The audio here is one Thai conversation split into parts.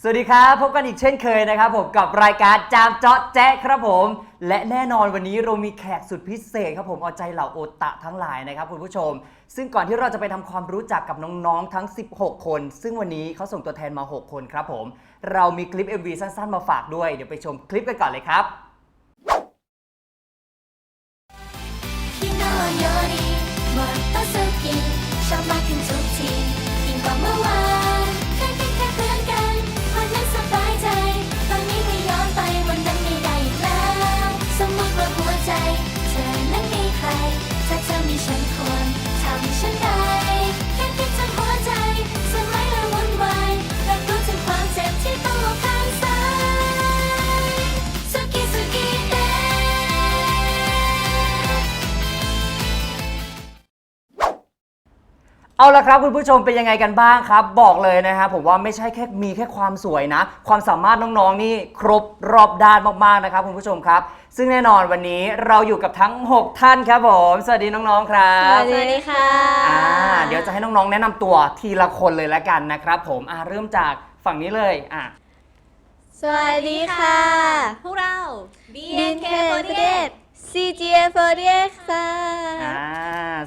สวัสดีครับพบกันอีกเช่นเคยนะครับผมกับรายการจามเจาะแจ๊ะครับผม และแน่นอนวันนี้เรามีแขกสุดพิเศษครับผมเอาใจเหล่าโอตะทั้งหลายนะครับคุณผู้ชม ซึ่งก่อนที่เราจะไปทำความรู้จักกับน้องๆทั้ง 16 คน ซึ่งวันนี้เขาส่งตัวแทนมา 6 คนครับผม เรามีคลิป MV สั้นๆมาฝากด้วย เดี๋ยวไปชมคลิปกันก่อนเลยครับ 昨日よりもっと好きชอบมา เอาละครับคุณผู้ชมเป็นยังไงกันบ้างครับ บอกเลยนะครับผมว่าไม่ใช่แค่มีแค่ความสวยนะ ความสามารถน้องๆนี่ครบรอบด้านมากๆนะครับคุณผู้ชมครับ ซึ่งแน่นอนวันนี้เราอยู่กับทั้ง 6 ท่านครับผมสวัสดีน้องๆครับสวัสดีค่ะอ่าเดี๋ยวจะให้น้องๆ แนะนำตัวทีละคนเลยละกันนะครับ ผมอ่าเริ่มจากฝั่งนี้เลยอะสวัสดีค่ะ พวกเรา BNK48 CGA48 ค่ะ อ่า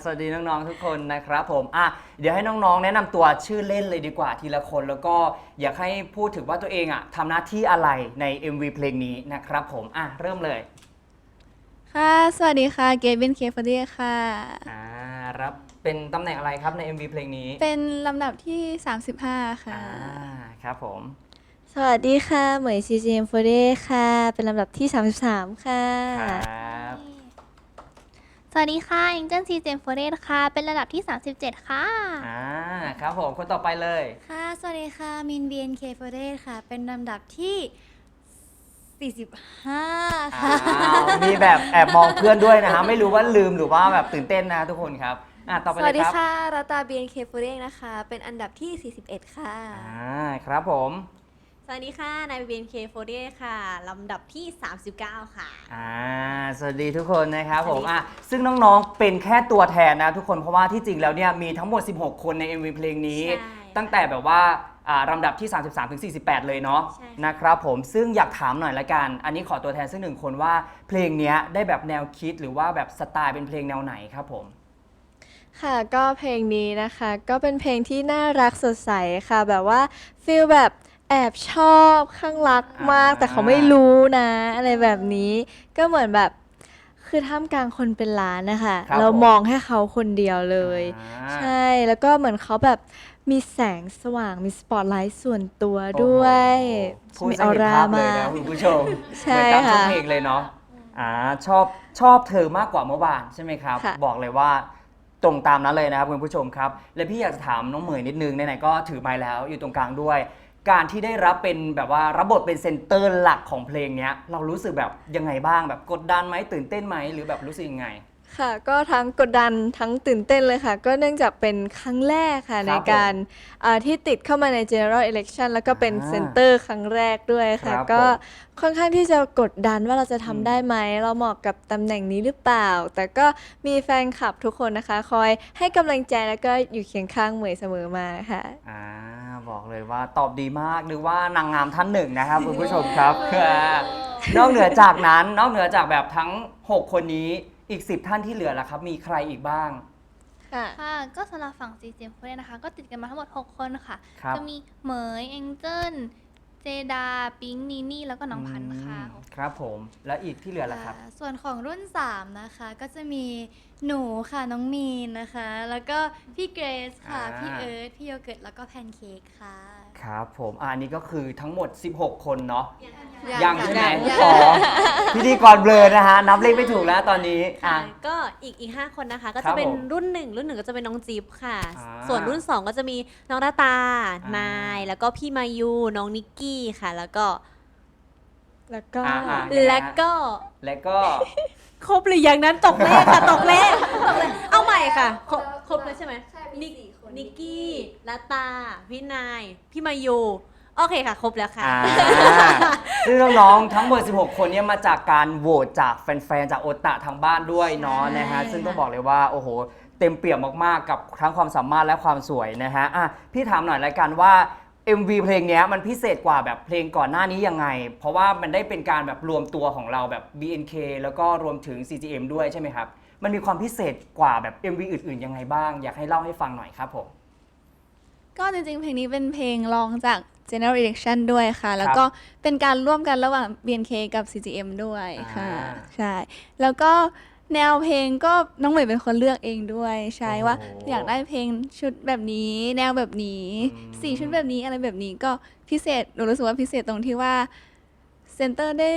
สวัสดีน้องๆทุกคนนะครับผมอะเดี๋ยวให้น้องๆ แนะนำตัวชื่อเล่นเลยดีกว่าทีละคน แล้วก็อยากให้พูดถึงว่าตัวเองอะทำหน้าที่อะไรใน MV เพลงนี้นะครับผมอะเริ่มเลยค่ะ สวัสดีค่ะ เกบินเคฟเดียค่ะ อ่ารับเป็นตำแหน่งอะไรครับใน MV เพลงนี้เป็นลำดับที่ 35 ค่ะ อ่าครับผมสวัสดีค่ะ เหมย CGM48 ค่ะ เป็นลำดับที่ 33 ค่ะ ครับ สวัสดีค่ะอิงเจิลซีเจมโฟเรสค่ะ เป็นระดับที่ 37 ค่ะ อ่าครับผมคนต่อไปเลย ค่ะ สวัสดีค่ะ มิน BNK48 ค่ะ เป็นลำดับที่ 45อ้าค่ะวมีแบบแอบมองเพื่อนด้วยนะฮะไม่รู้ว่าลืมหรือว่าแบบตื่นเต้นนะทุกคนครับอะต่อไปสเลวัสยดีครับค่ะรัตตา BNK48 นะคะ เป็นอันดับที่ 41 ค่ะ อ่าครับผม สวัสดีค่ะ นายเบียนเคโฟเรสค่ะ ลำดับที่ 39 ค่ะ อ่าสวัสดีทุกคนนะครับผมอะซึ่งน้องๆ เป็นแค่ตัวแทนนะทุกคนเพราะว่าที่จริงแล้วเนี่ยมีทั้งหมด 16 คนใน MV เพลงนี้ ใช่ตั้งแต่แบบว่าอ่าลำดับที่ 33ถึง48 เลยเนาะใช่ค่ะ นะครับผมซึ่งอยากถามหน่อยละกัน อันนี้ขอตัวแทนสักหนึ่งคนว่าเพลงเนี้ยได้แบบแนวคิดหรือว่าแบบสไตล์เป็นเพลงแนวไหนครับผม ค่ะก็เพลงนี้นะคะ ก็เป็นเพลงที่น่ารักสดใสค่ะ แบบว่าฟีลแบบ แอบชอบข้างรักมาก อ่า แต่เขาไม่รู้นะ อะไรแบบนี้ ก็เหมือนแบบ คือท่ามกลางคนเป็นล้านนะคะครับเราผม มองแค่เขาคนเดียวเลย อ่า ใช่แล้วก็เหมือนเขาแบบมีแสงสว่างมีสปอตไลท์ส่วนตัวด้วย โอ้โหพูดมีซะออเห็นร่าภาพเลยมาก นะคุณผู้ชมใช่เหมือนตามชื่อค่ะเพลงเลยเนาะอ่าชอบชอบเธอมากกว่าเมื่อวานใช่ไหมครับ ค่ะ บอกเลยว่าตรงตามนั้นเลยนะครับคุณผู้ชมครับ และพี่อยากจะถามน้องเหมยนิดนึงไหนๆก็ถือไม้แล้วอยู่ตรงกลางด้วย การที่ได้รับเป็นแบบว่ารับบทเป็นเซนเตอร์หลักของเพลงเนี้ย เรารู้สึกแบบยังไงบ้างแบบกดดันไหมตื่นเต้นไหมหรือแบบรู้สึกยังไง ค่ะ ก็ทั้งกดดันทั้งตื่นเต้นเลยค่ะ ก็เนื่องจากเป็นครั้งแรกค่ะครับในการอ่าที่ติดเข้ามาใน general election แล้วก็เป็นอ่าเซนเตอร์ครั้งแรกด้วยค่ะ ครับก็ผมค่อนข้างที่จะกดดันว่าเราจะอืม ทำได้ไหม เราเหมาะกับตำแหน่งนี้หรือเปล่า แต่ก็มีแฟนคลับทุกคนนะคะ คอยให้กำลังใจแล้วก็อยู่เคียงข้างเหมยเสมอมาค่ะ อ่าบอกเลยว่าตอบดีมากหรือว่านางงามท่านหนึ่งนะครับคุณผู้ชมครับ นอกเหนือจากนั้นนอกเหนือจากแบบทั้ง 6 คนนี้ อีก 10 ท่านที่เหลือล่ะครับ มีใครอีกบ้าง ค่ะ ค่ะก็สำหรับฝั่งซีเจมโฟเรสนะคะ ก็ติดกันมาทั้งหมด 6 คนค่ะ ครับจะมีเหมยเองเจิลเจดา ปิงนีนี่ แล้วก็น้องพันธ์ค่ะอืมครับผม แล้วอีกที่เหลือล่ะครับค่ะส่วนของรุ่น 3 นะคะ ก็จะมีหนูค่ะน้องมีนนะคะ แล้วก็พี่เกรซค่ะ อ่า พี่เอิร์ธพี่โยเกิร์ตแล้วก็แพนเค้กค่ะ ครับผมอะอันนี้ก็คือทั้งหมด 16 คนเนาะยัยังงใช่ไหมยังอ๋อพิธีกรเบลอนะฮะ นับเลขไม่ถูกแล้วตอนนี้อะค่ะ ก็อีกอีกห้าคนนะคะ ก็ครัจะบเป็นผมรุ่นหนึ่งรุ่นหนึ่งก็จะเป็นน้องจิ๊บค่ะ อ่าส่วนรุ่นสองก็จะมีน้องราตา อ่ามมาย แล้วก็พี่มายูน้องนิกกี้ค่ะ แล้วก็แล้วก็ อ่าอ่าและก็และก็ ครบหรือยังนั้นตกเลขค่ะตกเลขตกเลขเอาใหม่ค่ะครบครบเลยใช่ไหมนิก นิกกี้ราตาพี่นาย พี่มายู โอเคค่ะ ครบแล้วค่ะ อ่าซึ่งน้องๆทั้งหมด 16 คนเนี้มาจากการโหวตจากแฟนๆ จากโอตะทางบ้านด้วยเนาะนะฮะ ซึ่งต้องบอกเลยว่า โอ้โห เต็มเปี่ยมมากๆ กับทั้งความสามารถและความสวยนะฮะอะพี่ถามหน่อยละกันว่า MV เพลงเนี้ยมันพิเศษกว่าแบบเพลงก่อนหน้านี้ยังไง เพราะว่ามันได้เป็นการแบบรวมตัวของเราแบบ BNK แล้วก็รวมถึง CGM ด้วยใช่ไหมครับ มันมีความพิเศษกว่าแบบ MV อื่นๆยังไงบ้าง อยากให้เล่าให้ฟังหน่อยครับผม ก็จริงๆ เพลงนี้เป็นเพลงรองจาก General Election ด้วยค่ะ แล้วก็เป็นการร่วมกันระหว่าง BNK กับ CGM ด้วยค่ะ อ่าใช่ แล้วก็แนวเพลงก็น้องเหมยเป็นคนเลือกเองด้วย ใช่โอ้โหว่าอยากได้เพลงชุดแบบนี้ แนวแบบนี้อืม สีชุดแบบนี้อะไรแบบนี้ก็พิเศษหนูรู้สึกว่าพิเศษตรงที่ว่าเซนเตอร์ได้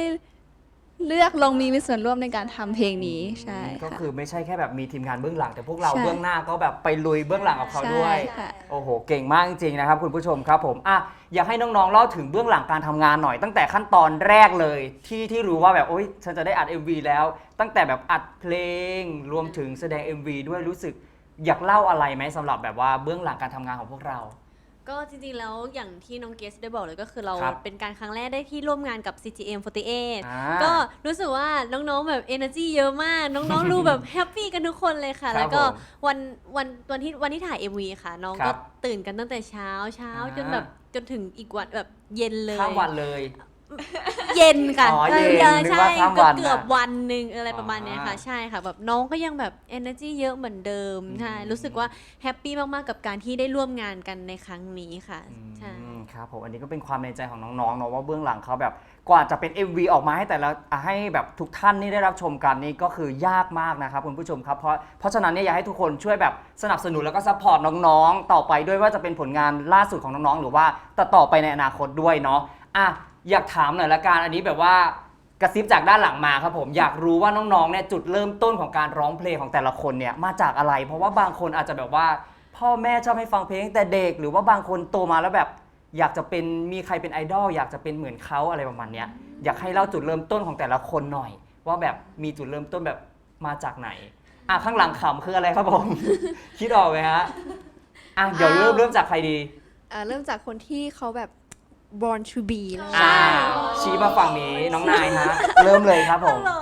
เลือกลงมีมีส่วนร่วมในการทำเพลงนี้ใช่ก็ค่ะ คือไม่ใช่แค่แบบมีทีมงานเบื้องหลัง แต่พวกเราใช่ เบื้องหน้าก็แบบไปลุยเบื้องหลังกับเขาด้วย ใช่ค่ะ โอ้โห เก่งมากจริงๆนะครับคุณผู้ชมครับผมอะอยากให้น้องๆเล่าถึงเบื้องหลังการทำงานหน่อย ตั้งแต่ขั้นตอนแรกเลย ที่ที่รู้ว่าแบบโอ๊ยฉันจะได้อัด MV แล้ว ตั้งแต่แบบอัดเพลง รวมถึงแสดง MV ด้วยรู้สึกอยากเล่าอะไรไหมสำหรับแบบว่าเบื้องหลังการทำงานของพวกเรา ก็จริงๆ แล้วอย่างที่น้องเกสได้บอกเลยก็คือเราครับเป็นการครั้งแรกได้ที่ร่วมงานกับ CGM 48 อ่าก็รู้สึกว่าน้องๆ แบบ energy เยอะมาก น้องๆ ดูแบบแฮปปี้กันทุกคนเลยค่ะ ครับแล้วก็ผมวันวันวันที่วันที่ถ่าย MV ค่ะ น้องครัก็บตื่นกันตั้งแต่เช้าเช้าอ่า จนแบบจนถึงอีกวันแบบเย็นเลย ข้ามวันเลย เย็นค่ะอ๋อเย็นออนึกใช่ว่าข้ามวันเกือบนะๆวันหนึ่งอะไรประมาณเนี้ยค่ะอ่าใช่ค่ะแบบน้องก็ยังแบบ energy เยอะเหมือนเดิมใช่อืมรู้สึกว่าแฮปปี้มากๆกับการที่ได้ร่วมงานกันในครั้งนี้ค่ะใช่ อืมครับผมอันนี้ก็เป็นความในใจของน้องๆเนาะว่าเบื้องหลังเขาแบบกว่าจะเป็น MV ออกมาให้แต่ละอะให้แบบทุกท่านนี่ได้รับชมกันนี่ก็คือยากมากนะครับคุณผู้ชมครับเพราะเพราะฉะนั้นเนี่ยอยากให้ทุกคนช่วยแบบสนับสนุนแล้วก็ซัพพอร์ตน้องๆ ต่อไปด้วยว่าจะเป็นผลงานล่าสุดของน้องๆ หรือว่าต่อต่อไปในอนาคตด้วยเนาะอะ อยากถามหน่อยละกันอันนี้แบบว่ากระซิบจากด้านหลังมาครับผมอยากรู้ว่าน้องๆเนี่ยจุดเริ่มต้นของการร้องเพลงของแต่ละคนเนี่ยมาจากอะไร เพราะว่าบางคนอาจจะแบบว่า พ่อแม่ชอบให้ฟังเพลงตั้งแต่เด็ก หรือว่าบางคนโตมาแล้วแบบ อยากจะเป็นมีใครเป็นไอดอลอยากจะเป็นเหมือนเขาอะไรประมาณเนี้ยอยากให้เล่าจุดเริ่มต้นของแต่ละคนหน่อย ว่าแบบมีจุดเริ่มต้นแบบมาจากไหนอะข้างหลังขำคืออะไรครับผม คิดออกไหมฮะอะเดี๋ยวเริ่มเริ่มจากใครดี อ่าเริ่มจากคนที่เขาแบบ born to be เลยอ่าชี้มาฝั่งนี้น้องนายฮะ เริ่มเลยครับผม ฮัลโหล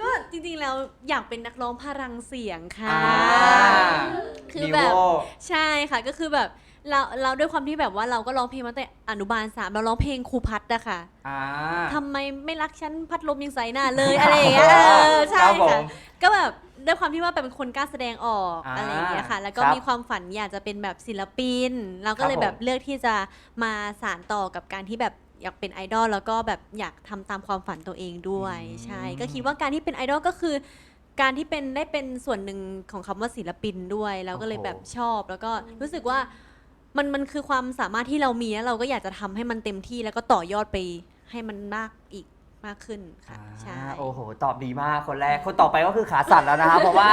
ก็จริงๆแล้วอยากเป็นนักร้องพลังเสียงค่ะ อ่าคือดีแบบโวใช่ค่ะก็คือแบบ เราเราด้วยความที่แบบว่าเราก็ร้องเพลงมาแต่อนุบาลสามเราร้องเพลงครูพัดอะค่ะอ่า ทำไมไม่รักฉันพัดลมยังใส่หน้าเลยอะไรอย่างเงี้ยเออใช่ครับผค่ะมก็แบบด้วยความที่ว่าเป็นคนกล้าแสดงออกอ่าอะไรอย่างเงี้ยค่ะ แล้วก็ครับมีความฝันอยากจะเป็นแบบศิลปิน เราก็เลยครับผม แบบเลือกที่จะมาสานต่อกับการที่แบบอยากเป็นไอดอลแล้วก็แบบอยากทำตามความฝันตัวเองด้วยอืมใช่ก็คิดว่าการที่เป็นไอดอลก็คือ การที่เป็นได้เป็นส่วนหนึ่งของคำว่าศิลปินด้วยเราก็เลยแบบชอบ แล้วก็รู้สึกว่า มันมันคือความสามารถที่เรามีแล้วเราก็อยากจะทำให้มันเต็มที่แล้วก็ต่อยอดไปให้มันมากอีกมากขึ้นค่ะ ใช่ อ่าโอ้โห ตอบดีมากคนแรก คนต่อไปก็คือขาสั่นแล้วนะครับ เพราะว่า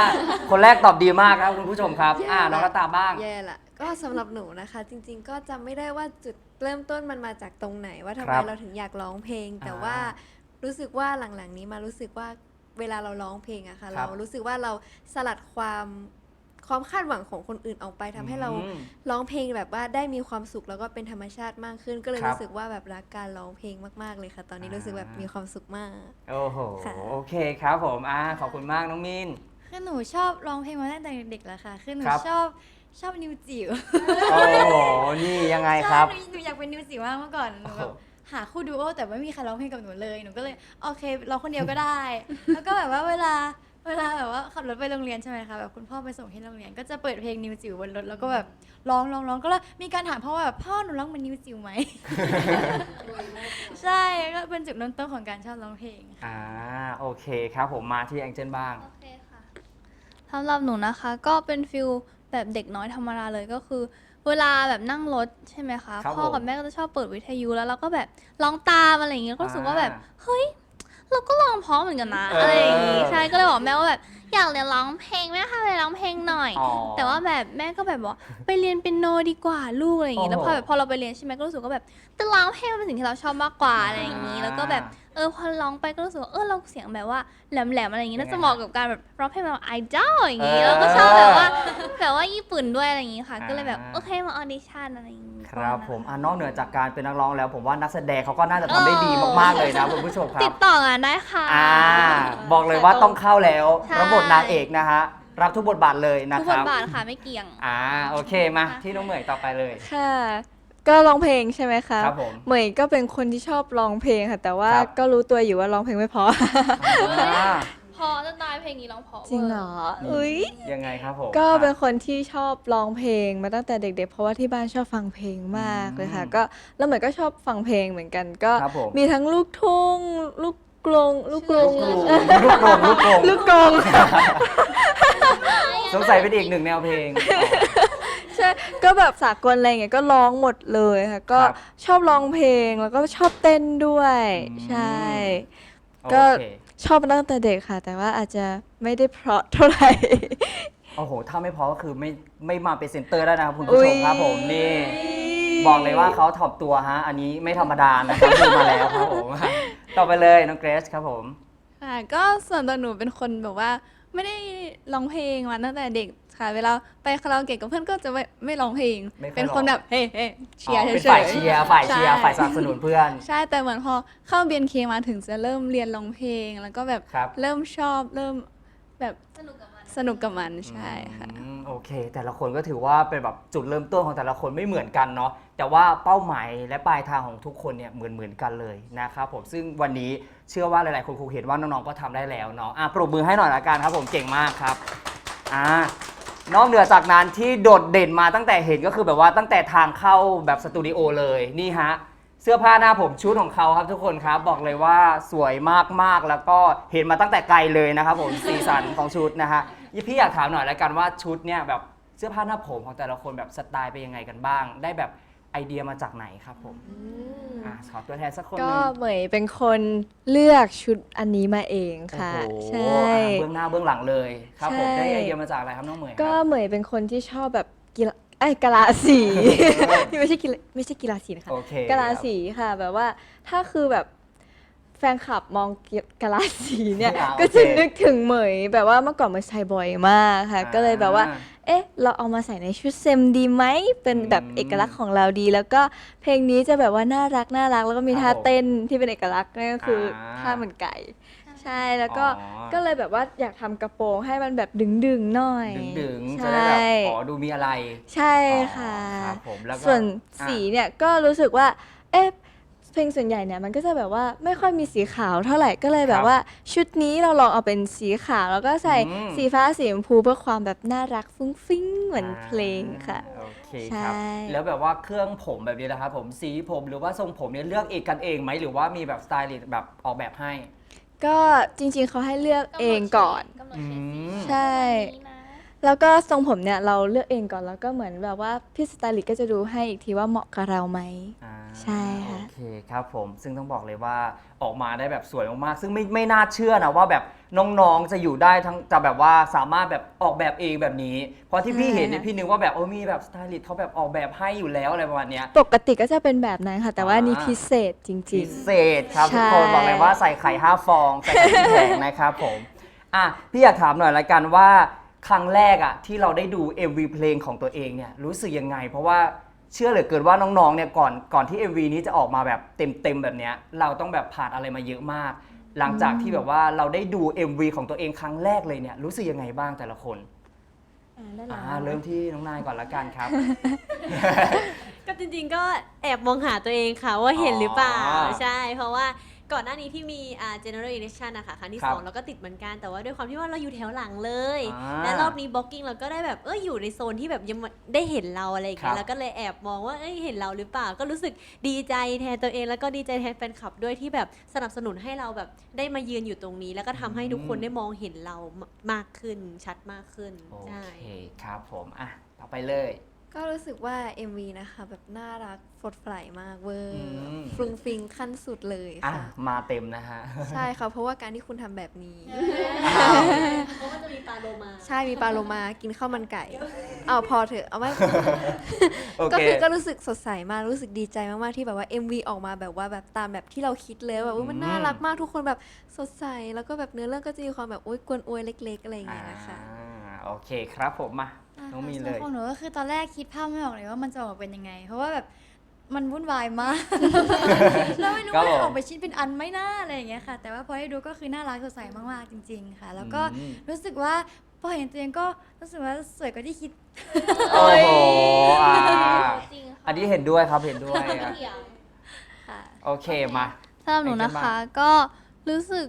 คนแรกตอบดีมากครับคุณผู้ชมครับ อ่าน้องกระตามบ้าง แย่ละก็สำหรับหนูนะคะ จริงๆ ก็จำไม่ได้ว่าจุดเริ่มต้นมันมาจากตรงไหน ว่าทำคไมรับเราถึงอยากร้องเพลง แต่อ่าว่ารู้สึกว่าหลังๆนี้มารู้สึกว่าเวลาเราร้องเพลงอะค่ะ ครัเราบรู้สึกว่าเราสลัดความ ความคาดหวังของคนอื่นออกไปทำให้เราอืมร้องเพลงแบบว่าได้มีความสุขแล้วก็เป็นธรรมชาติมากขึ้น ก็เลยครับรู้สึกว่าแบบรักการร้องเพลงมาก ๆ เลยค่ะ ตอนนี้อ่ารู้รู้สึกแบบมีความสุขมาก โอ้โหค่ะโอเคครับผมอ่าขอบคุณมากน้องมินคือหนูชอบร้องเพลงมาตั้งแต่เด็กๆแล้วค่ะคือหนูครับชอบชอบนิวจิ๋วโอ้โหนี่ยังไงครับใช่หนูหนูอยากเป็นนิวจิ๋วมากเมื่อก่อนหนูแบบหาคู่ดูโอแต่ไม่มีใครร้องเพลงกับหนูเลย หนูก็เลยโอเคร้องคนเดียวก็ได้ แล้วก็แบบว่าเวลา เวลาแบบว่าขับรถไปโรงเรียนใช่ไหมคะแบบคุณพ่อไปส่งที่โรงเรียนก็จะเปิดเพลงนิวจิ๋วบนรถแล้วก็แบบร้องร้องร้องก็เลยมีการถามพ่อว่าแบบพ่อหนูร้องเหมือนนิวจิ๋วไหม ใช่ก็เป็นจุดเริ่มต้นของการชอบร้องเพลงอ่าโอเคครับผมมาที่แองเจิลบ้าง โอเคค่ะสำหรับหนูนะคะ ก็เป็นฟิลแบบเด็กน้อยธรรมดาเลยก็คือ เวลาแบบนั่งรถใช่ไหมคะ ครับพ่อผมกับแม่ก็จะชอบเปิดวิทยุแล้วเราก็แบบร้องตามอะไรอย่างเงี้ยก็รู้สึกว่าแบบ อ่า เฮ้ย เราก็ร้องเพราะเหมือนกันนะเออออะไรอย่างงี้ใช่ก็เลยบอกแม่ว่าแบบ อยากเรียนร้องเพลงแม่ค่ะไปร้องเพลงหน่อย อ๋อ แต่ว่าแบบแม่ก็แบบบอกไปเรียนเป็นโนดีกว่าลูกอะไรอย่างงี้โอ้แล้วพอแบบพอเราไปเรียนใช่ไหมก็รู้สึกว่าแบบแต่ร้องเพลงมันเป็นสิ่งที่เราชอบมากกว่าอะไรอย่างงี้ แล้วก็แบบเออพอร้องไปก็รู้สึกว่าเออเราเสียงแบบว่าแหลมๆอะไรอย่างงี้น่าจะเหมาะกับการแบบร้องเพลงแบบไอดอลอย่างงี้เออแล้วก็ชอบแบบว่าแบบว่าญี่ปุ่นด้วยอะไรอย่างงี้ค่ะ ก็เลยแบบอ่าโอเคมาออดิชั่นอะไรอย่างงี้ครับก่อนนะะผมอ่านอกเหนือจากการเป็นนักร้องแล้ว ผมว่านักแสดงเขาก็น่าจะทำได้ดีมากๆเลยนะคุณผู้ชมครัติบดต่องานได้ค่ะ อ่าบอกเลยว่าต้องเข้าแล้วใช่รับบทนางเอกนะฮะ รับทุกบทบาทเลยนะทุกคบรัทบบาทค่ะไม่เกี่ยง อ่า โอเค มาที่น้องเหมยต่อไปเลย ค่ะ ก็ร้องเพลงใช่ไหมคะครับผม เหมยก็เป็นคนที่ชอบร้องเพลงค่ะ แต่ว่าครับ ก็รู้ตัวอยู่ว่าร้องเพลงไม่เพอ อ่า พอจะตายเพลงนี้ร้องเพอจริงเหรอนี่อุ้ยยังไงครับผม ก็เป็นอะคนที่ชอบร้องเพลงมาตั้งแต่เด็ก ๆ เพราะว่าที่บ้านชอบฟังเพลงมากเลยค่ะ อืมก็แล้วเหมือนก็ชอบฟังเพลงเหมือนกัน ก็ครับผม มีทั้งลูกทุ่งลูก กลงลูกกลงลูกโป่งลูกโป่งลูกกลงสงสัยเป็นอีกหนึ่งแนวเพลง ใช่ก็แบบสากลอะไรเงี้ยก็ร้องหมดเลยค่ะก็ครับชอบร้องเพลงแล้วก็ชอบเต้นด้วย อืม ใช่โอก็เค ชอบมาตั้งแต่เด็กค่ะ แต่ว่าอาจจะไม่ได้เพราะเท่าไหร่ โอ้โห ถ้าไม่พอก็คือไม่ไม่มาเป็นเซนเตอร์ได้นะครับคุณผู้ชมครับผมนี่ บอกเลยว่าเขาถ่อมตัวฮะ อันนี้ไม่ธรรมดานะครับดูมาแล้วครับผม ต่อไปเลยน้องเกรซครับผม ค่ะก็ส่วนตัวหนูเป็นคนแบบว่า ไม่ได้ร้องเพลงมาตั้งแต่เด็กค่ะ เวลาไปคาราโอเกะกับเพื่อนก็จะไม่ไม่ร้องเพลง ไม่ค่อยเป็นคนร้องแบบเฮ้เฮ้เชียร์อ๋อเฉยเป็นๆฝ่ายเชียร์ฝ่ายเชียร์ใช่ ฝ่ายสนับสนุนเพื่อน ใช่แต่เหมือนพอเข้าเบียนเคมาถึงจะเริ่มเรียนร้องเพลง แล้วก็แบบครับ เริ่มชอบเริ่มแบบสนุกกับมัน สนุกกับมันใช่ค่ะ อืมโอเค แต่ละคนก็ถือว่าเป็นแบบจุดเริ่มต้นของแต่ละคนไม่เหมือนกันเนาะแต่ว่าเป้าหมายและปลายทางของทุกคนเนี่ยเหมือนเหมือนกันเลยนะครับผมซึ่งวันนี้เชื่อว่าหลาย ๆ คนคงเห็นว่าน้องๆก็ทำได้แล้วเนาะอะปรบมือให้หน่อยละกันครับผมเก่งมากครับอ่านอกเหนือจากนั้นที่โดดเด่นมาตั้งแต่เห็นก็คือแบบว่าตั้งแต่ทางเข้าแบบสตูดิโอเลยนี่ฮะเสื้อผ้าหน้าผมชุดของเขาครับทุกคนครับบอกเลยว่าสวยมากๆแล้วก็เห็นมาตั้งแต่ไกลเลยนะครับผมสีสันของชุดนะฮะ พี่อยากถามหน่อยแล้วกันว่าชุดเนี่ยแบบเสื้อผ้าหน้าผมของแต่ละคนแบบสไตล์เป็นยังไงกันบ้าง ได้แบบไอเดียมาจากไหนครับผมอะขอตัวแทนสักคนหก็นึงเหมยเป็นคนเลือกชุดอันนี้มาเองค่ะ โอ้โหใช่ อะเบื้องหน้าเบื้องหลังเลยครับผมใช่ ได้ไอเดียมาจากอะไรครับน้องเหมยก็ครับเหมยเป็นคนที่ชอบแบบกีฬาไอ้ยกะลาสีที่ไม่ใช่กีฬาไม่ใช่กีฬาสีนะคะโอเคกะลาสีค่ะ แบบว่าถ้าคือแบบ แฟนคลับมองกะลาสีเนี่ยอ่าก็จะโอเคนึกถึงเหมยแบบว่าเมื่อก่อนเหมยใส่บ่อยมากค่ะก็เลยแบบว่าอ่เอ๊ะ เราเอามาใส่ในชุดเซมดีไหมเป็นแบบอืมเอกลักษณ์ของเราดี แล้วก็เพลงนี้จะแบบว่าน่ารักน่ารัก แล้วก็มีครับท่าผมเต้นที่เป็นเอกลักษณ์นั่นก็คืออา ท่าเหมือนไก่ ใช่แล้วก็อ๋อก็เลยแบบว่าอยากทำกระโปรงให้มันแบบดึงๆหน่อยดึงๆใชจะได้แบบ่อ๋อดูมีอะไรใช่ค่ะ อ๋อครับผมแล้วก็ส่วนอะสีเนี่ยก็รู้สึกว่า เอ๊ะ เพลงส่วนใหญ่เนี่ยมันก็จะแบบว่าไม่ค่อยมีสีขาวเท่าไหร่ก็เลยแบครับบว่า ชุดนี้เราลองเอาเป็นสีขาว แล้วก็ใส่อืม สีฟ้าสีชมพูเพื่อความแบบน่ารักฟุ้งฟิ้งเหมือนเพลงค่ะโอเคใช่ครับแล้วแบบว่าเครื่องผมแบบนี้นะครับผมสีผมหรือว่าทรงผมเนี่ยเลือกเองกันเองไหมหรือว่ามีแบบสไตลิสต์แบบออกแบบให้ ก็จริงๆเขาให้เลือกเองก่อน กำหนดเฉดสีอืม ใช่แบบนี้นะ แล้วก็ทรงผมเนี่ยเราเลือกเองก่อนแล้วก็เหมือนแบบว่าพี่สไตลิสต์ก็จะดูให้อีกทีว่าเหมาะกับเราไหม อ่าใช่ค่ะ โอเคครับผมซึ่งต้องบอกเลยว่าออกมาได้แบบสวยมากๆซึ่งไม่ไม่น่าเชื่อนะว่าแบบน้องๆจะอยู่ได้ทั้งจะแบบว่าสามารถแบบออกแบบเองแบบนี้ เพราะที่พี่ใช่เห็นเนี่ยค่ะพี่นึกว่าแบบเออมีแบบสไตลิสต์เขาแบบออกแบบให้อยู่แล้วอะไรประมาณเนี้ย ปกติก็จะเป็นแบบนั้นค่ะ แต่ว่าอันนี้อ่าพิเศษจริพิง เศษครับใช่ทุกคนบอกเลยว่าใส่ไข่5ฟองใส่ไข่ที่แพงนะครับผมอะพี่อยากถามหน่อยละกันว่า ครั้งแรกอะที่เราได้ดู MV เพลงของตัวเองเนี่ยรู้สึกยังไง เพราะว่าเชื่อเหลือเกินว่าน้องๆเนี่ยก่อนก่อนที่ MV นี้จะออกมาแบบเต็มๆแบบเนี้ยเราต้องแบบผ่านอะไรมาเยอะมาก หลังจากที่แบบว่าเราได้ดู MV ของตัวเองครั้งแรกเลยเนี่ยรู้สึกยังไงบ้างแต่ละคนๆอ่าได้อ่าแล้วเริ่มที่น้องนายก่อนละกันครับ ก็จริงๆก็แอบมองหาตัวเองค่ะว่าเห็นหรือเปล่า อ๋อ ใช่ เพราะว่า ก่อนหน้านี้ที่มีอ่า general election นะคะครั้งที่ครับสองเราก็ติดเหมือนกันแต่ว่าด้วยความที่ว่าเราอยู่แถวหลังเลย อ่าและรอบนี้ blocking เราก็ได้แบบเอออยู่ในโซนที่แบบยังได้เห็นเราอะไรอย่างเงี้ครัยบแล้วก็เลยแอบมองว่าเอ้ยเห็นเราหรือเปล่า ก็รู้สึกดีใจแทนตัวเอง แล้วก็ดีใจแทนแฟนคลับด้วยที่แบบสนับสนุนให้เราแบบได้มายืนอยู่ตรงนี้ แล้วก็ทำให้ทุกคนได้มองเห็นเรามากขึ้นชัดมากขึ้นโอใช่ เคครับผมอะต่อไปเลย ก็รู้สึกว่า MV นะคะแบบน่ารักสดใสมากเวอร์อืม ฟรุงฟริงขั้นสุดเลยอะ ค่ะ มาเต็มนะฮะ ใช่ค่ะเพราะว่าการที่คุณทำแบบนี้ เพราะว่าจะมีปลาโลมา ใช่มีปลาโลมากินข้าวมันไก่เอาพอเถอะเอาไม่ โอก็เค คือก็รู้สึกสดใสมากรู้สึกดีใจมากๆที่แบบว่า MV ออกมาแบบว่าแบบตามแบบที่เราคิดเลยแบบว่ามันน่ารักมากทุกคนแบบสดใส แล้วก็แบบเนื้อเรื่องก็จะมีความแบบโอ๊ยกวนอวยเล็ก ๆ อะไรอย่างเงี้ยนะคะ อ่าโอเคครับผมมา น้องมีเลย ส่วนของหนูก็คือตอนแรกคิดภาพไม่ออกเลยว่ามันจะออกมาเป็นยังไง เพราะว่าแบบมันวุ่นวายมาก แล้วไม่รู้ครับว่าผมจะออกไปชิ้นเป็นอันไหม่น่าอะไรอย่างเงี้ยค่ะ แต่ว่าพอให้ดูก็คือน่ารักสดใสมากๆจริง ๆ ค่ะ แล้วก็อืม รู้สึกว่าพอเห็นตัวเองก็รู้สึกว่าสวยกว่าที่คิด โอ้โหอ่าจริงค่ะอันนี้เห็นด้วยครับเห็นด้วยอะค่ะ โอเคมา สำหรับหนูนะไอเทมบ้าคะงก็รู้สึก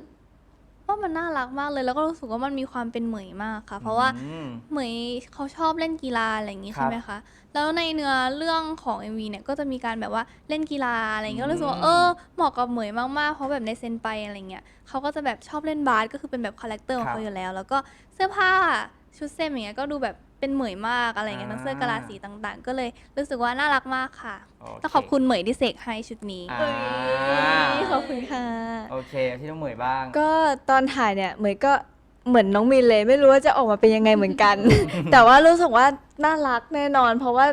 ว่ามันน่ารักมากเลยแล้วก็รู้สึกว่ามันมีความเป็นเหมยมากค่ะ เพราะว่าอืม เหมยเขาชอบเล่นกีฬาอะไรอย่างงี้ครับใช่ไหมคะแล้วในเนื้อเรื่องของ MV เนี่ยก็จะมีการแบบว่าเล่นกีฬาอะไรอย่างเงี้ยก็รู้สึกว่าอืมเออเหมาะกับเหมยมากๆเพราะแบบในเซนไปอะไรเงี้ยเขาก็จะแบบชอบเล่นบาสก็คือเป็นแบบคาแรคเตอร์ของครับเขาอยู่แล้ว แล้วก็เสื้อผ้าชุดเซมอย่างเงี้ยก็ดูแบบ เป็นเหมยมากอะไรเงี้ยทั้งเสื้อกะลาสีต่างๆ ก็เลยรู้สึกว่าน่ารักมากค่ะโเต้องขอบคุณเหมยที่เสกให้ชุดนี้อ่าขอบคุณค่ะ โอเคที่น้องเหมยบ้าง ก็ตอนถ่ายเนี่ยเหมยก็เหมือนน้องมินเลย ไม่รู้ว่าจะออกมาเป็นยังไงเหมือนกัน แต่ว่ารู้สึกว่าน่ารักแน่นอน เพราะว่า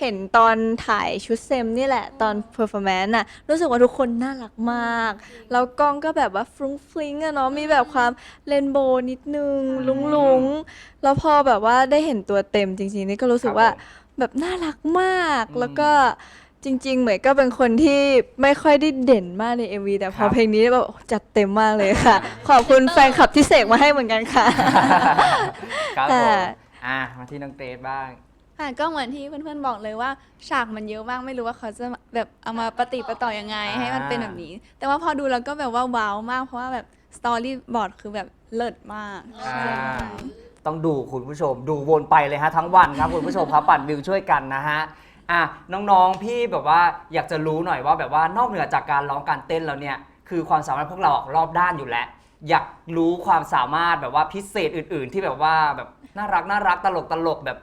เห็นตอนถ่ายชุดเซมนี่แหละตอนเพอร์ฟอร์แมนซ์น่ะรู้สึกว่าทุกคนน่ารักมาก แล้วกล้องก็แบบว่าฟรุ้งฟริ้งอะเนาะมีแบบความเรนโบว์นิดนึงอืมลุงลุงๆแล้วพอแบบว่าได้เห็นตัวเต็มจริงๆ นี่ก็รู้สึกว่าครับผมแบบน่ารักมากอืมแล้วก็จริง ๆ เหมยก็เป็นคนที่ไม่ค่อยได้เด่นมากใน MV แต่พครัอบเพลงนี้แบบผจัดเต็มมากเลยค่ะ ขอบคุณแฟนคลับที่เสกมาให้เหมือนกันค่ะ ครับผมค่ะอะมาที่น้องเกรซบ้าง ค่ะก็เหมือนที่เพื่อนๆบอกเลยว่าฉากมันเยอะมากไม่รู้ว่าเขาจะแบบเอามาปฏิปต่อยังไงอ่าให้มันเป็นแบบนี้ แต่ว่าพอดูแล้วก็แบบว่าว้าวมากเพราะว่าแบบสตอรี่บอร์ดคือแบบเลิศมากอ่าต้องดูคุณผู้ชม ดูวนไปเลยฮะทั้งวันครับคุณผู้ชมครับปั่นวิวช่วยกันนะฮะอะน้องๆพี่แบบว่าอยากจะรู้หน่อยว่าแบบว่านอกเหนือจากการร้องการเต้นแล้วเนี่ยคือความสามารถพวกเรารอบด้านอยู่แล้ว อยากรู้ความสามารถแบบว่าพิเศษอื่น ๆ ที่แบบว่าแบบน่ารักน่ารักตลกตลกแบบ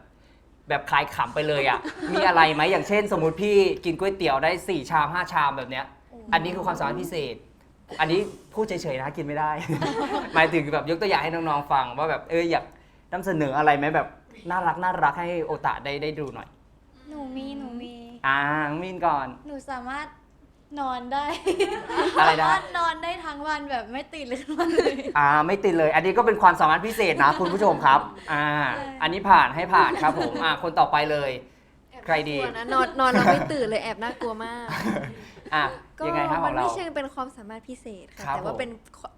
แบบคลายขำไปเลยอะ มีอะไรไหมอย่างเช่น สมมุติพี่กินก๋วยเตี๋ยวได้ 4 ชาม 5 ชามแบบเนี้ย อันนี้คือความสามารถพิเศษ อันนี้พูดเฉยๆนะกินไม่ได้ หมายถึงแบบยกตัวอย่างให้น้องๆฟัง ว่าแบบเอออยากนำเสนออะไรไหมแบบน่ารักน่ารักให้โอตะได้ได้ดูหน่อย หนูมีหนูมี อ่าน้องมินก่อน หนูสามารถ นอนได้อะไรนะ สามารถนอนได้ทั้งวันแบบไม่ตื่นเลยทั้งวันเลย อ่าไม่ติดเลย อันนี้ก็เป็นความสามารถพิเศษนะ คุณผู้ชมครับ อ่า อันนี้ผ่านให้ผ่านครับผมอ่าคนต่อไปเลย ใครดีแอบน่ากลัวนะนอนนอนแล้วไม่ตื่นเลยแอบน่ากลัวมาก อะก็ยังไงครับขมัอนงไม่เราเชิงเป็นความสามารถพิเศษครัค่ะบแต่ว่าผม เป็น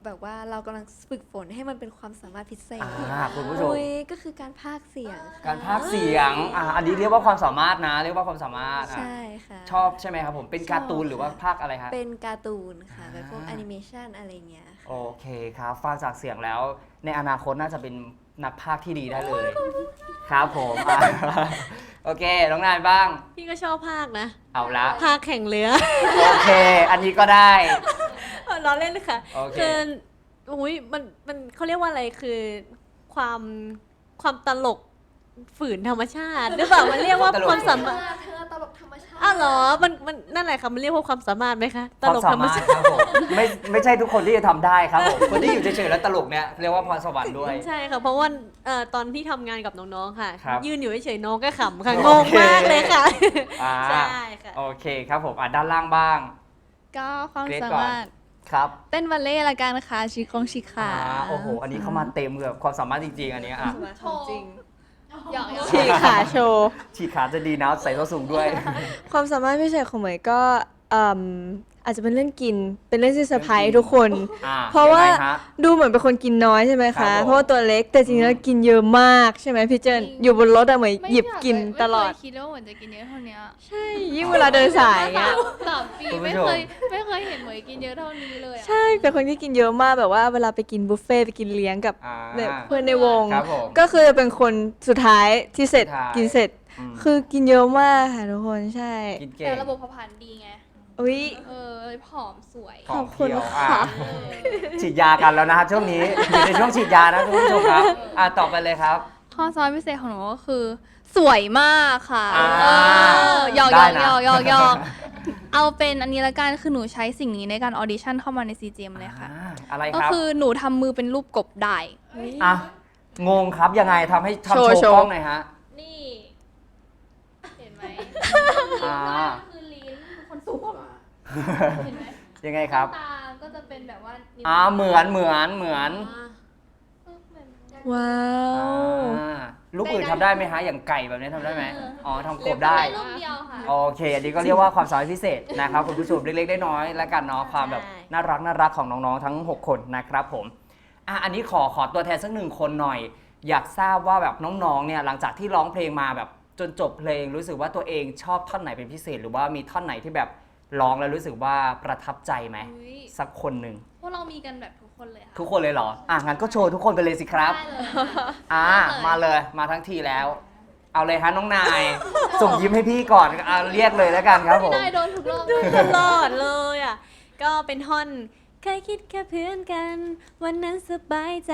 แบบว่าเรากำลังฝึกฝนให้มันเป็นความสามารถพิเศษอ่าคุณผู้ชม โอ้ยก็คือการพากย์เสียงค่ะการพากย์เสียงอ่าอันนี้เรียกว่าความสามารถนะ เรียกว่าความสามารถอะใช่ค่ะ ชอบใช่ไหมครับผมเป็นการ์ตูนชอบหรือว่าภาคอะไรฮะ เป็นการ์ตูนค่ะอ่าเป็นพวกแอนิเมชันอะไรเงี้ยค่ะ โอเคครับ ฟังจากเสียงแล้ว ในอนาคตน่าจะเป็น นักพากย์ที่ดีได้เลย ครับผมอะโอเค น้องนายบ้าง พี่ก็ชอบภาคนะ เอาละ ภาคแข่งเรือ โอเค อันนี้ก็ได้ ล้อเล่นเลยค่ะโอเค คืออุ้ยมันมันเขาเรียกว่าอะไรคือความความตลก ฝืนธรรมชาติหรือเปล่ามันเรียกว่าตลก ความสามารถเธอตลกธรรมชาติอ้าวเหรอมันมันนั่นแหละค่ะมันเรียกว่าความสามารถไหมคะตความลกสาธรรมมารถชาติครับผมไม่ไม่ใช่ทุกคนที่จะทำได้ครับผมคนที่อยู่เฉยๆแล้วตลกเนี่ยเรียกว่าพรสวรรค์ด้วย ใช่ค่ะเพราะว่าเอ่อตอนที่ทำงานกับน้องๆค่ะ ครับยืนอยู่เฉยๆน้องก็ขำค่ะโองงเค มากเลยค่ะ อ่าใช่ค่ะ โอเคครับผมอะด้านล่างบ้าง ก็ความเกรดสาก่อน มารถครับเต้นบัลเล่ต์ละกันค่ะชิคงชิคาอ่าโอ้โห อันนี้เข้ามาเต็มแบบความสามารถจริงๆ อันเนี้ยอะจริง หยอกๆฉีกขาโชว์ ฉีกขาจะดีนะใส่ส้นสูงด้วย ความสามารถพิเศษของเหมยก็อืม อาจจะเป็นเรื่องกินเป็นเรื่องที่เซอร์ไพรส์ทุกคน อ่าเพราะว่า ยังไงฮะดูเหมือนเป็นคนกินน้อยใช่ไหมครัคะ บผม เพราะว่าตัวเล็กแต่จริงๆแล้วกินเยอะมากใช่ไหมพี่เจนจริง อยู่บนรถอะเหมยไม่หยิบอยากินเลยตลอด ไม่เคยคิดว่าเหมือนจะกินเยอะเท่านี้ใช่ยิ่งเวลาเดินสายเงี้ยสามปีคุณผู้ไม่ชม เคยไม่เคยเห็นเหมยกินเยอะเท่านี้เลยอะใช่เป็นคนที่กินเยอะมากแบบว่าเวลาไปกินบุฟเฟ่ต์ไปกินเลี้ยงกับอ่าเนี่ยเพื่อนในวง ครับผม ก็คือจะเป็นคนสุดท้ายที่เสร็จสุดท้าย กินเสร็จ มคือกินเยอะมากค่ะทุกคนใช่ กินเก่แต่งระบบเผาผลาญดีไง อุ้ย เออเลยผอมสวยขขอองบคุณเขียวค่ะอะฉีดยากันแล้วนะฮะช่วงนี้อยู่ในช่วงฉีดยานะคุณผู้ชมครับอะต่อไปเลยครับ ข้อสอนพิเศษของหนูก็คือ สวยมากค่ะอ่าเออหยอกหยได้อกนะ หยอกหยอกหยอกเอาเป็นอันนี้ละกันคือหนูใช้สิ่งนี้ในการออดิชั่นเข้ามาใน CGM เลยค่ะ อ่าอะไรก็ครับคือหนูทำมือเป็นรูปกบได้ อะงงครับยังไงทำให้ทำโชโชว์ว์โชว์ กล้องหน่อยฮะนี่ เห็นไหมอ่า คือลิ้นคนสูง เห็นไหมยังไงครับ ตาก็จะเป็นแบบว่านิ้วอ่าเหมือนเหมือนเหมือนว้าว อ่าลูกอื่นทำได้ไหมฮะอย่างไก่แบบนี้ทำได้ไหมอ๋อทำกบได้รูปเดียวค่ะ โอเค อันนี้ก็เรียกว่าความสามารถพิเศษนะครับคุณผู้ชมเล็กๆได้น้อยๆแล้วกันเนาะความแบบใช่น่ารักน่ารักของน้องๆทั้ง 6 คนนะครับผมอะอันนี้ขอขอตัวแทนสักหนึ่งคนหน่อย อยากทราบว่าแบบน้องๆเนี่ยหลังจากที่ร้องเพลงมาแบบจนจบเพลง รู้สึกว่าตัวเองชอบท่อนไหนเป็นพิเศษ หรือว่ามีท่อนไหนที่แบบ ร้องแล้วรู้สึกว่าประทับใจไหมอุ๊ยสักคนหนึ่งพวกเรามีกันแบบทุกคนเลยค่ะทุกคนเลยเหรอ อะงั้นก็โชว์ทุกคนไปเลยสิครับ ได้เลยอ่าได้เลยมาเลยมาทั้งทีแล้ว เอาเลยฮะน้องนาย ส่งยิ้มให้พี่ก่อนอะเรียกเลยแล้วกันครับผมได้โดนทุกรอบตลอดเลยอะ ก็เป็นท่อน เคยคิดแค่เพื่อนกัน วันนั้นสบายใจ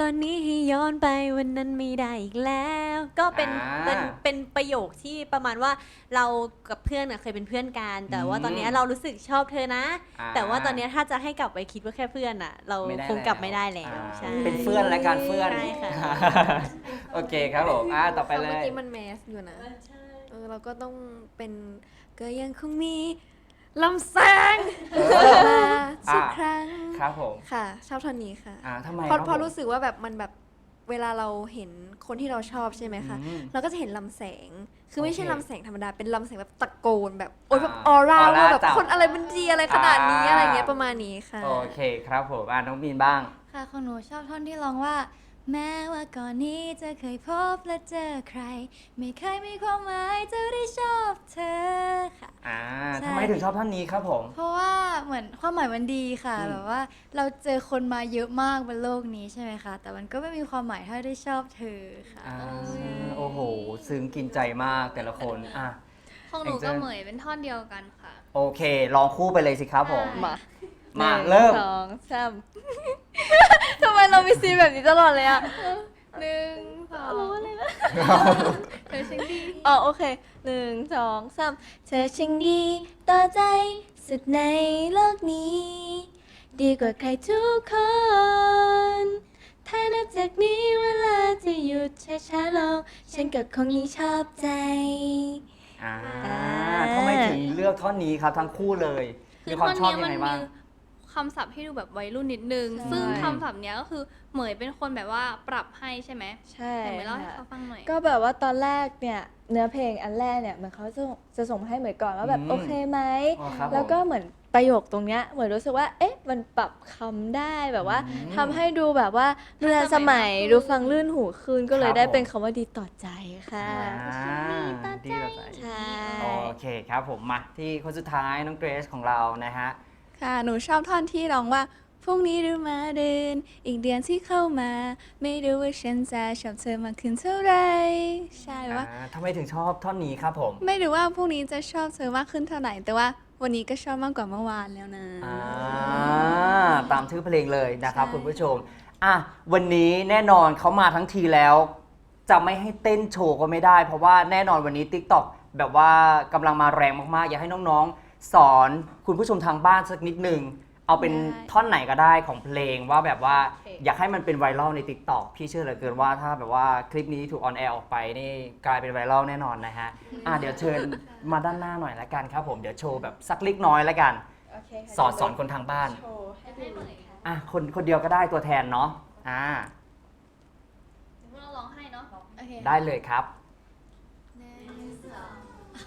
ตอนนี้ให้ย้อนไปวันนั้นไม่ได้อีกแล้ว ก็เป็นอ่าเป็นเป็นประโยคที่ประมาณว่าเรากับเพื่อนน่ะเคยเป็นเพื่อนกัน แต่ว่าตอนเนี้ยอืมเรารู้สึกชอบเธอนะ อ่า แต่ว่าตอนเนี้ยถ้าจะให้กลับไปคิดว่าแค่เพื่อนอะ เราไม่ได้คงกลับแล้วไม่ได้แล้วอ่าใช่ เป็นเพื่อนและการเพื่อน ใช่ค่ะ โอเคครับผมอ่าต่อไปเลเมื่อย กี้มันแมสอยู่นะ เออเราก็ต้องเป็นก็ยังคงมี ลำแสงเออมาทุกอะครั้งครับผมค่ะ ชอบท่อนนี้ค่ะอ่าทำไมเพราะคบเพราะผมรู้สึกว่าแบบมันแบบเวลาเราเห็นคนที่เราชอบใช่ไหมคะอืมเราก็จะเห็นลำแสง คือไม่ใช่โอเคลำแสงธรรมดา เป็นลำแสงแบบตะโกนแบบโอ๊ยแบบอ่าออร่าออร่าว่าแบบจับคนอะไรมันดีอะไรขนาดนี้อ่าอะไรเงี้ยประมาณนี้ค่ะ โอเคครับผมอ่าน้องมีนบ้าง ค่ะของหนูชอบท่อนที่ร้องว่า แม้ว่าก่อนนี้จะเคยพบและเจอใคร ไม่เคยมีความหมายจะได้ชอบเธอค่ะ อ่าใช่ ทำไมถึงชอบท่อนนี้ครับผม เพราะว่าเหมือนความหมายมันดีค่ะอืม แบบว่าเราเจอคนมาเยอะมากบนโลกนี้ใช่ไหมคะ แต่มันก็ไม่มีความหมายเท่าได้ชอบเธอค่ะ อ่าโอ้โห ซึ้งกินใจมากแต่ละคนอะ ของหนู Angel ก็เหมยเป็นท่อนเดียวกันค่ะ โอเค ลองคู่ไปเลยสิครับผม มามาหนึ่งเริ่มสองสาม ทำไมเรามีซีนแบบนี้ตลอดเลยอะหนึ่งสองเธอชิงดีอ๋อโอเคหนึ่งสองสามเธอช่างดีต่อใจสุดในโลกนี้ ดีกว่าใครทุกคน ถ้านับจากนี้เวลาจะหยุดช้าๆลงฉันก็คงยิ่งชอบใจ อ่าอ่า ทำไมถึงเลือกท่อนนี้ครับทั้งคู่เลยคืมีอควาท่อมนชอบเนี้ยยังมันไงบ้างมี คำศัพท์ที่ดูแบบวัยรุ่นนิดนึงใช่ซึ่งคำศัพท์เนี้ยก็คือเหมยเป็นคนแบบว่าปรับให้ใช่ไหมใช่แต่ไม่เล่าให้ค่ะเขาฟังหน่อย ก็แบบว่าตอนแรกเนี่ยเนื้อเพลงอันแรกเนี่ยเหมือนเขาจะจะส่งมาให้เหมือนก่อนว่าแบบอืม โอเคไหม อ๋อครับผมแล้วก็เหมือนประโยคตรงเนี้ยเหมือนรู้สึกว่า เอ๊ะ มันปรับคำได้แบบว่าอืมทำให้ดูแบบว่าดูทันสมัยทันสมัยมากขึ้น ดูฟังลื่นหูขึ้นก็เลยครับได้ผม เป็นคำว่าดีต่อใจค่ะ อ่าดีต่อใจใช่ โอเคครับผมมาที่คนสุดท้ายน้องเกรซของเรานะฮะ ค่ะ หนูชอบท่อนที่ร้องว่า พรุ่งนี้ดูมาเดิน อีกเดือนที่เข้ามา ไม่รู้ว่าฉันจะชอบเธอมากขึ้นเท่าไหรใช่ว่า อ่าทำไมถึงชอบท่อนนี้ครับผมไม่รู้ว่าพรุ่งนี้จะชอบเธอมากขึ้นเท่าไหร่ แต่ว่าวันนี้ก็ชอบมากกว่าเมื่อวานแล้วนะ อ่าตามชื่อเพลงเลยนะครับใช่ คุณผู้ชมอะวันนี้แน่นอนเขามาทั้งทีแล้ว จะไม่ให้เต้นโชว์ก็ไม่ได้ เพราะว่าแน่นอนวันนี้ TikTok แบบว่ากำลังมาแรงมากๆ อยากให้น้องๆ สอนคุณผู้ชมทางบ้านสักนิดหนึ่งเอาเป็นได้ ท่อนไหนก็ได้ของเพลงว่าแบบว่าโอเคอยากให้มันเป็นไวรัลใน TikTok พี่เชื่อเหลือเกินว่าถ้าแบบว่าคลิปนี้ถูกออนแอร์ออกไปนี่กลายเป็นไวรัลแน่นอนนะฮะอะเดี๋ยวเชิญมาด้านหน้าหน่อยละกันครับผมเดี๋ยวโชว์แบบสักเล็กน้อยละกันสอนสอนคนทางบ้านอะคนคนเดียวก็ได้ตัวแทนเนาะอ่าพวกเราร้องให้เนาะ โอเคได้เลยครับ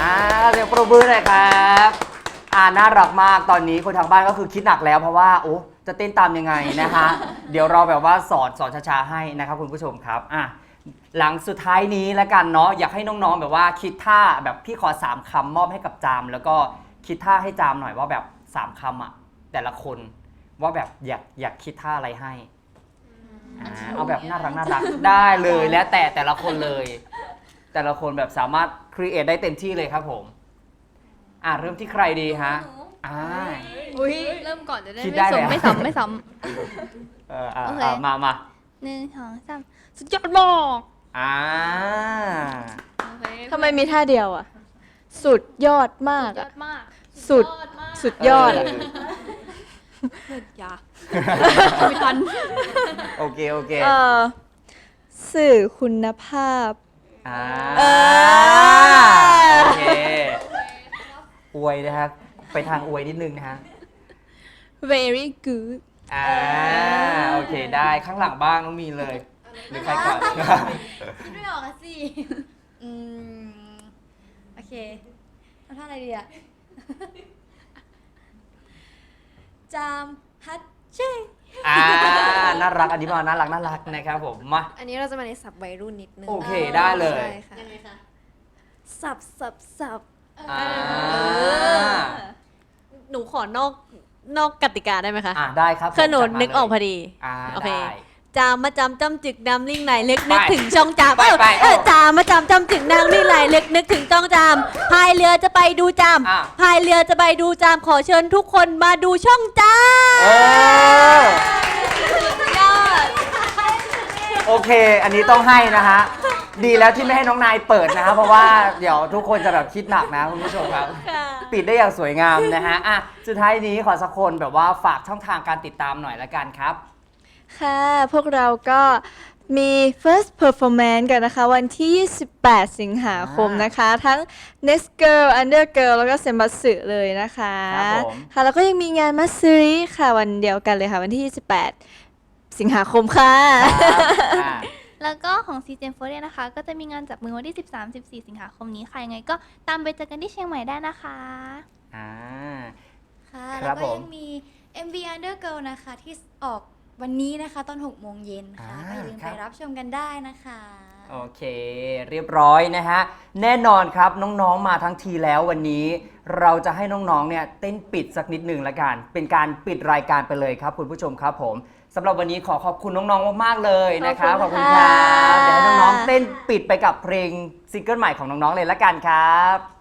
อ่าเสียงปรบมือหน่อยครับอ่าน่ารักมากตอนนี้คนทางบ้านก็คือคิดหนักแล้วเพราะว่าโอ้จะเต้นตามยังไงนะฮะเดี๋ยวเราแบบว่าสอนสอนช้าๆให้นะครับคุณผู้ชมครับอะหลังสุดท้ายนี้แล้วกันเนาะอยากให้น้องๆแบบว่าคิดท่าแบบพี่ขอสามคำมอบให้กับจาม แล้วก็คิดท่าให้จามหน่อยว่าแบบสามคำอะแต่ละคนว่าแบบอยากอยากคิดท่าอะไรให้อ่าเอาแบบน่ารักน่ารักได้เลยแล้วแต่แต่ละคนเลย แต่ละคนแบบสามารถ ครีเอทได้เต็มที่เลยครับผม อ่าเริ่มที่ใครดีฮะอ่า อุ้ยเริ่มก่อนจะได้คิดไม่ได้ซ้ำแล้วไม่ซ้ำไม่ซ้ เอออ่าโอเคอ่ามามาำหนึ่งสองสามสุดยอดบอกอ่า โอเคทำไมมีท่าเดียวอะ สุดยอดมากสุดยออะ ดมากสุด ยอดมากสุดยอดอะเอยากไม่ทัน โอเค โอเค เออสื่อคุณภาพ อ่าเออ โอเคอวยนะฮะไปทางอวยนิดนึงนะฮะ very good อ่าโอเคได้ข้างหลังบ้างน้องมีนเลย หรือใครก่อน คิดไม่ออกอะสิ อืม โอเคเอาท่าอะไรดีอะจามฮัตเช่ อ่าน่ารักอันนี้มาน่ารักน่ารักนะครับผมมา อันนี้เราจะมาในสับวัยรุ่นนิดนึงโอเคได้เลย ใช่ค่ะสับสับสับ อ่า หนูขอนอกนอกกติกาได้ไหมคะอ่าได้ครับผมคือหนูจัดมานึกออกพอเลยดี อ่าโอเค ได้ จามมาจำจำจึกดำลิงไหลเล็กนึกไปถึงช่องจามไปเออไปเออจามมาจำจำจึกนางลิงไหลเล็กนึกถึงช่องจามพายเรือจะไปดูจามอะ พายเรือจะไปดูจามขอเชิญทุกคนมาดูช่องจามเออโอเค อันนี้ต้องให้นะฮะ ดีแล้วที่ไม่ให้น้องนายเปิดนะฮะ เพราะว่าเดี๋ยวทุกคนจะแบบคิดหนักนะคุณผู้ชมครับปิดได้อย่างสวยงามนะฮะ อะ สุดท้ายนี้ขอสักคนแบบว่าฝากช่องทางการติดตามหน่อยละกันครับ ค่ะ พวกเราก็มี first performance กันนะคะ วันที่ 28 สิงหาคมนะคะ ทั้ง next girl under girl แล้วก็เซมัตสึเลยนะคะครับผม ค่ะแล้วก็ยังมีงานมัสซิริค่ะวันเดียวกันเลยค่ะ วันที่ 28 สิงหาคมค่ะ อะแล้วก็ของซีเจนโฟเนะคะ ก็จะมีงานจับมือวันที่ 13-14 สิงหาคมนี้ค่ะยังไงก็ตามไปเจอกันที่เชียงใหม่ได้นะคะ อ่า ค่ะครัแล้วบก็ผม ยังมี MV Undergirl นะคะ ที่ออก วันนี้นะคะตอน6โมงเย็นค่ะอ่าก็อย่าลืมครัไปบ รับชมกันได้นะคะ โอเค เรียบร้อยนะฮะ แน่นอนครับน้องๆมาทั้งทีแล้ววันนี้ เราจะให้น้องๆเนี่ยเต้นปิดสักนิดหนึ่งละกัน เป็นการปิดรายการไปเลยครับคุณผู้ชมครับผมสำหรับวันนี้ขอขอบคุณน้องๆมากๆเลยนะครับขอบคุณครัค่ะเดี๋ยวให้น้องๆเต้นปิดไปกับเพลงซิงเกิลใหม่ของน้องๆเลยละกันครับ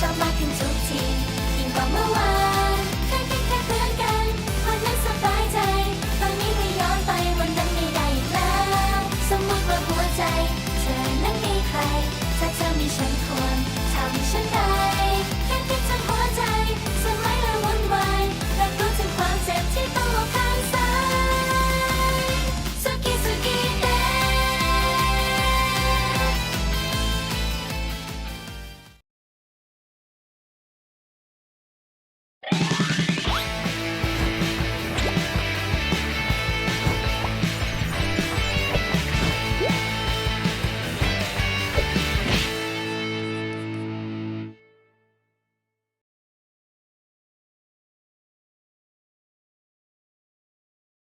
Sama.